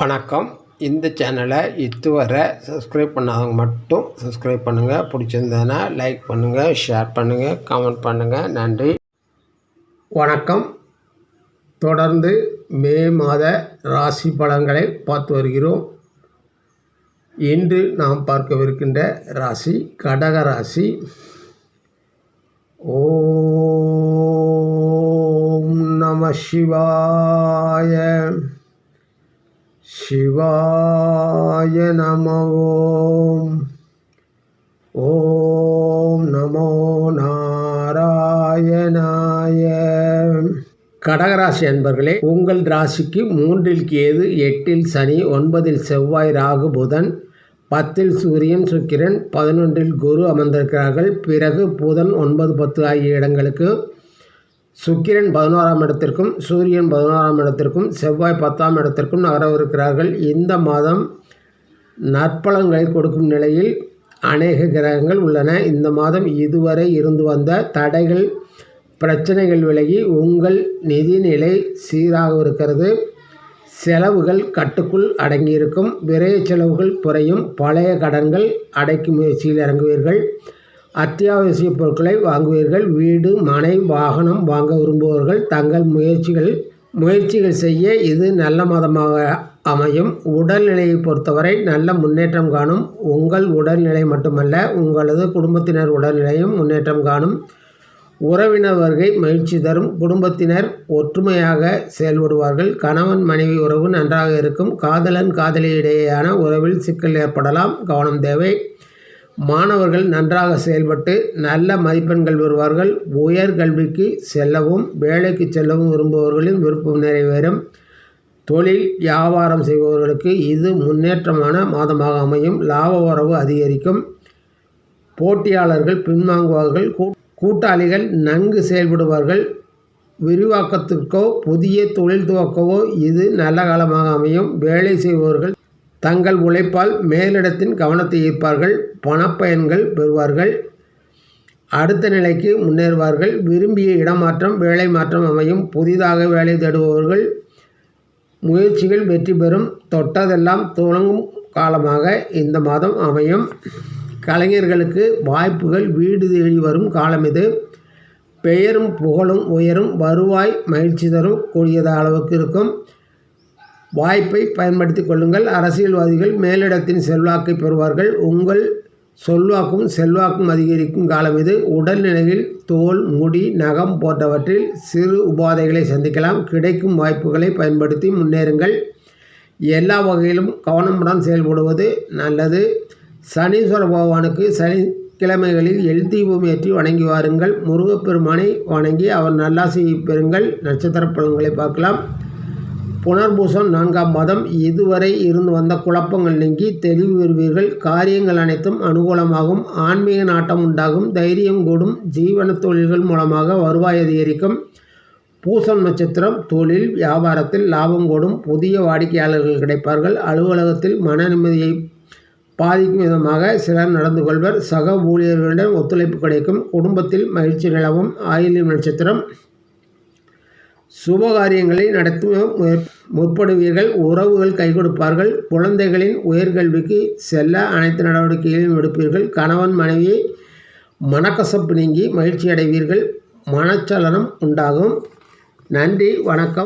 வணக்கம். இந்த சேனலை இதுவரை சப்ஸ்கிரைப் பண்ணாதவங்க மட்டும் சப்ஸ்கிரைப் பண்ணுங்கள் பிடிச்சிருந்ததுன்னா லைக் பண்ணுங்கள் ஷேர் பண்ணுங்கள் கமெண்ட் பண்ணுங்கள் நன்றி. வணக்கம். தொடர்ந்து மே மாத ராசி பலன்களை பார்த்து வருகிறோம். இன்று நாம் பார்க்கவிருக்கின்ற ராசி கடக ராசி. ஓம் நம சிவாய. சிவாய நம ஓம் ஓம் நமோ நாராயணாய கடகராசி அன்பர்களே உங்கள் ராசிக்கு மூன்றில் கேது எட்டில் சனி ஒன்பதில் செவ்வாய் ராகு புதன் பத்தில் சூரியன் சுக்கிரன் பதினொன்றில் குரு அமர்ந்திருக்கிறார்கள். பிறகு புதன் ஒன்பது பத்து ஆகிய இடங்களுக்கு சுக்கிரன் பதினோராம் இடத்திற்கும் சூரியன் பதினோராம் இடத்திற்கும் செவ்வாய் பத்தாம் இடத்திற்கும் நகரவிருக்கிறார்கள். இந்த மாதம் நற்பலங்களை கொடுக்கும் நிலையில் அநேக கிரகங்கள் உள்ளன. இந்த மாதம் இதுவரை இருந்து வந்த தடைகள் பிரச்சனைகள் விலகி உங்கள் நிதிநிலை சீராக இருக்கிறது. செலவுகள் கட்டுக்குள் அடங்கியிருக்கும். விரைய செலவுகள் குறையும். பழைய கடன்கள் அடைக்கும் முயற்சியில் இறங்குவீர்கள். அத்தியாவசிய பொருட்களை வாங்குவீர்கள். வீடு மனை வாகனம் வாங்க விரும்புபவர்கள் தங்கள் முயற்சிகள் முயற்சிகள் செய்ய இது நல்ல மாதமாக அமையும். உடல்நிலையை பொறுத்தவரை நல்ல முன்னேற்றம் காணும். உங்கள் உடல்நிலை மட்டுமல்ல உங்களது குடும்பத்தினர் உடல்நிலையும் முன்னேற்றம் காணும். உறவினர் வருகை மகிழ்ச்சி தரும். குடும்பத்தினர் ஒற்றுமையாக செயல்படுவார்கள். கணவன் மனைவி உறவு நன்றாக இருக்கும். காதலன் காதலியிடையேயான உறவில் சிக்கல் ஏற்படலாம். கவனம் தேவை. மாணவர்கள் நன்றாக செயல்பட்டு நல்ல மதிப்பெண்கள் பெறுவார்கள். உயர்கல்விக்கு செல்லவும் வேலைக்கு செல்லவும் விரும்புபவர்களின் விருப்பம் நிறைவேறும். தொழில் வியாபாரம் செய்பவர்களுக்கு இது முன்னேற்றமான மாதமாக அமையும். லாப உறவு அதிகரிக்கும். போட்டியாளர்கள் பின்வாங்குவார்கள். கூட்டாளிகள் நன்கு செயல்படுவார்கள். விரிவாக்கத்திற்கோ புதிய தொழில் துவக்கவோ இது நல்ல காலமாக அமையும். வேலை செய்பவர்கள் தங்கள் உழைப்பால் மேலிடத்தின் கவனத்தை ஈர்ப்பார்கள் பணப்பயன்கள் பெறுவார்கள் அடுத்த நிலைக்கு முன்னேறுவார்கள். விரும்பிய இடமாற்றம் வேலை மாற்றம் அமையும். புதிதாக வேலை தேடுபவர்கள் முயற்சிகள் வெற்றி பெறும். தொட்டதெல்லாம் துவங்கும் காலமாக இந்த மாதம் அமையும். கலைஞர்களுக்கு வாய்ப்புகள் வீடு தேடி வரும் காலம் இது. பெயரும் புகழும் உயரும். வருவாய் மகிழ்ச்சி தரும். கூடியத அளவுக்கு இருக்கும். வாய்ப்பை பயன்படுத்தி கொள்ளுங்கள். அரசியல்வாதிகள் மேலிடத்தின் செல்வாக்கை பெறுவார்கள். உங்கள் சொல்வாக்கும் செல்வாக்கும் அதிகரிக்கும் காலம் இது. உடல்நிலையில் தோல் முடி நகம் போன்றவற்றில் சிறு உபாதைகளை சந்திக்கலாம். கிடைக்கும் வாய்ப்புகளை பயன்படுத்தி முன்னேறுங்கள். எல்லா வகையிலும் கவனமுடன் செயல்படுவது நல்லது. சனீஸ்வர பகவானுக்கு சனிக்கிழமைகளில் எல் தீபம் ஏற்றி வணங்கி வாருங்கள். முருகப்பெருமானை வணங்கி அவர் நல்லாசையை பெறுங்கள். நட்சத்திர பலன்களை பார்க்கலாம். புனர்பூசம் நான்காம் மாதம். இதுவரை இருந்து வந்த குழப்பங்கள் நீங்கி தெளிவு பெறுவீர்கள். காரியங்கள் அனைத்தும் அனுகூலமாகும். ஆன்மீக நாட்டம் உண்டாகும். தைரியம் கூடும். ஜீவன தொழில்கள் மூலமாக வருவாய் அதிகரிக்கும். பூசம் நட்சத்திரம் தொழில் வியாபாரத்தில் லாபம் கூடும். புதிய வாடிக்கையாளர்கள் கிடைப்பார்கள். அலுவலகத்தில் மன நிம்மதியை பாதிக்கும் விதமாக சிலர் நடந்து கொள்வர். சக ஊழியர்களிடம் ஒத்துழைப்பு கிடைக்கும். குடும்பத்தில் மகிழ்ச்சி நிலவும். ஆயிலியம் நட்சத்திரம் சுபகாரியங்களை நடத்த முற்படுவீர்கள். உறவுகள் கை கொடுப்பார்கள். குழந்தைகளின் உயர்கல்விக்கு செல்ல அனைத்து நடவடிக்கைகளையும் எடுப்பீர்கள். கணவன் மனைவியை மனக்கசப்பு நீங்கி மகிழ்ச்சி அடைவீர்கள் மனச்சலனம் உண்டாகும். நன்றி. வணக்கம்.